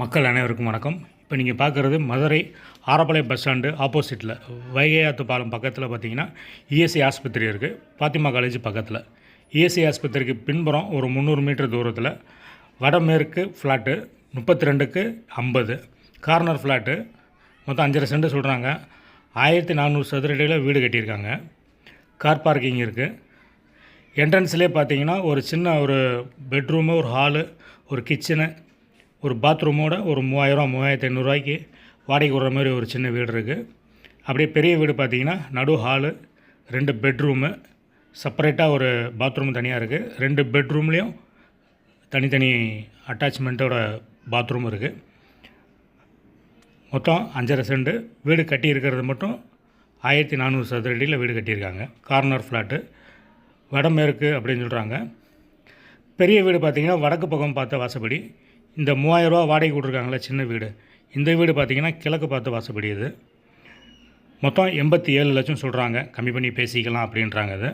மக்கள் அனைவருக்கும் வணக்கம். இப்போ நீங்கள் பார்க்குறது மதுரை ஆரப்பாளையம் பஸ் ஸ்டாண்டு ஆப்போசிட்டில் வைகையாத்து பாலம் பக்கத்தில் பார்த்தீங்கன்னா இஎஸ்சி ஆஸ்பத்திரி இருக்குது பாத்திமா காலேஜ் பக்கத்தில். இஎஸ்ஐ ஆஸ்பத்திரிக்கு பின்புறம் ஒரு முந்நூறு மீட்டர் தூரத்தில் வடமேற்கு ஃப்ளாட்டு முப்பத்தி ரெண்டுக்கு ஐம்பது. கார்னர் ஃப்ளாட்டு மொத்தம் அஞ்சரை சென்ட் சொல்கிறாங்க ஆயிரத்தி நானூறு சதுரடியில் வீடு கட்டியிருக்காங்க. கார் பார்க்கிங் இருக்குது என்ட்ரன்ஸ்லேயே பார்த்தீங்கன்னா ஒரு சின்ன ஒரு பெட்ரூமு ஒரு ஹாலு ஒரு கிச்சனு ஒரு பாத்ரூமோட ஒரு மூவாயிரம் மூவாயிரத்தி ஐநூறுரூவாய்க்கு வாடகைக்கு விடுற மாதிரி ஒரு சின்ன வீடு இருக்குது அப்படியே பெரிய வீடு பார்த்தீங்கன்னா நடு ஹாலு ரெண்டு பெட்ரூமு செப்பரேட்டாக ஒரு பாத்ரூம் தனியாக இருக்குது ரெண்டு பெட்ரூம்லேயும் தனித்தனி அட்டாச்மெண்ட்டோட பாத்ரூம் இருக்குது மொத்தம் அஞ்சரை செண்டு வீடு கட்டி இருக்கிறது மட்டும் ஆயிரத்தி நானூறு சதுரடியில் வீடு கட்டியிருக்காங்க. கார்னர் ஃப்ளாட்டு வடமேற்கு அப்படின்னு சொல்கிறாங்க பெரிய வீடு பார்த்திங்கன்னா வடக்கு பக்கம் பார்த்த வாசப்படி. இந்த மூவாயிரரூவா வாடகை கொடுத்துருக்காங்களே சின்ன வீடு. இந்த வீடு பார்த்தீங்கன்னா கிழக்கு பார்த்த வாசப்படி இது. மொத்தம் எண்பத்தி ஏழு லட்சம் சொல்கிறாங்க கம்மி பண்ணி பேசிக்கலாம் அப்படின்றாங்க அது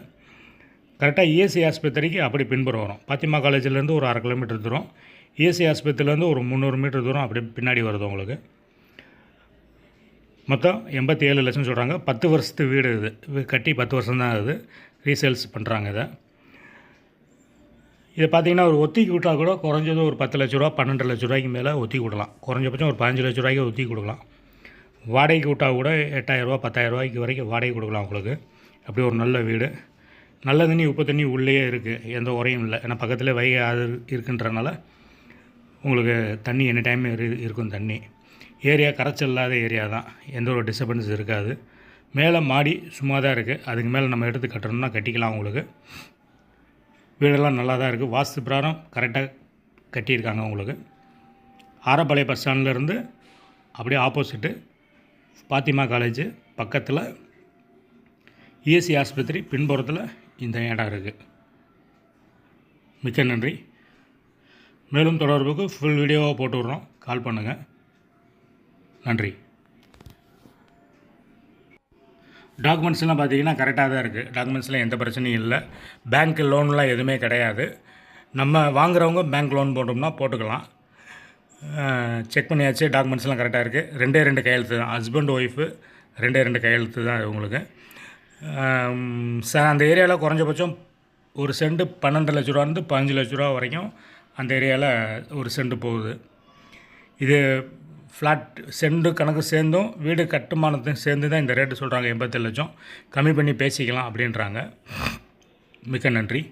கரெக்டாக இஎஸ்சி ஆஸ்பத்திரிக்கு அப்படி பின்புறம் வரும். பாத்திமா காலேஜ்லேருந்து ஒரு அரை கிலோமீட்டர் தூரம். இஎஸ்சி ஆஸ்பத்திரிலேருந்து ஒரு முந்நூறு மீட்டர் தூரம் அப்படி பின்னாடி வருது உங்களுக்கு. மொத்தம் எண்பத்தி ஏழு லட்சம் சொல்கிறாங்க பத்து வருஷத்து வீடு இது. கட்டி பத்து வருஷம்தான் ஆகுது ரீசேல்ஸ் பண்ணுறாங்க இதை. இதை பார்த்தீங்கன்னா ஒரு ஒத்திக்கு விட்டால் கூட குறைஞ்சது ஒரு பத்து லட்ச ரூபா பன்னெண்டு லட்ச ரூபாய்க்கு மேலே ஒத்தி விடலாம் குறைஞ்சபட்சம் ஒரு பதினஞ்சு லட்ச ரூபாய்க்கு ஒத்தி கொடுக்கலாம். வாடகைக்கு விட்டால் கூட எட்டாயிரரூபா பத்தாயிரம் ரூபாய்க்கு வரைக்கும் வாடகை கொடுக்கலாம் உங்களுக்கு. அப்படி ஒரு நல்ல வீடு. நல்ல தண்ணி உப்பு தண்ணி உள்ளேயே இருக்குது எந்த உரையும் இல்லை. ஏன்னா பக்கத்தில் வைகை ஆறு இருக்குன்றனால உங்களுக்கு தண்ணி எனி டைம் இருக்கும் தண்ணி. ஏரியா கரைச்சல் இல்லாத ஏரியா தான். எந்த ஒரு டிஸ்டர்பன்ஸ் இருக்காது. மேலே மாடி சும்மா தான் இருக்குது அதுக்கு மேலே நம்ம எடுத்து கட்டணும்னா கட்டிக்கலாம் உங்களுக்கு. வீடெல்லாம் நல்லா தான் இருக்குது வாஸ்து பிரகாரம் கரெக்டாக கட்டியிருக்காங்க உங்களுக்கு. ஆரப்பாளைய பஸ் ஸ்டாண்ட்லேருந்து அப்படியே ஆப்போசிட்டு பாத்திமா காலேஜு பக்கத்தில் இஎஸ்சி ஆஸ்பத்திரி பின்புறத்தில் இந்த இடம் இருக்குது மிக்க நன்றி. மேலும் தொடர்புக்கு ஃபுல் வீடியோவாக போட்டு விட்றோம். கால் பண்ணுங்கள் நன்றி. டாக்குமெண்ட்ஸ்லாம் பார்த்தீங்கன்னா கரெக்டாக தான் இருக்குது. டாக்குமெண்ட்ஸ்லாம் எந்த பிரச்சனையும் இல்லை. பேங்க் லோன்லாம் எதுவுமே கிடையாது. நம்ம வாங்குறவங்க பேங்க் லோன் போட்டோம்னா போட்டுக்கலாம். செக் பண்ணியாச்சு டாக்குமெண்ட்ஸ்லாம் கரெக்டாக இருக்குது. ரெண்டே ரெண்டு கையெழுத்து தான். ஹஸ்பண்ட் ஒய்ஃபு ரெண்டே ரெண்டு கையெழுத்து தான் உங்களுக்கு. சார் அந்த ஏரியாவில் குறைஞ்சபட்சம் ஒரு செண்டு பன்னெண்டு லட்ச ரூபாலேருந்து பதினஞ்சு லட்ச ரூபா வரைக்கும் அந்த ஏரியாவில் ஒரு செண்டு போகுது. இது ஃப்ளாட் செண்டு கணக்கு சேர்ந்தும் வீடு கட்டுமானத்தையும் சேர்ந்து தான் இந்த ரேட்டு சொல்கிறாங்க எண்பத்தேழு லட்சம். கம்மி பண்ணி பேசிக்கலாம் அப்படின்றாங்க. மிக்க நன்றி.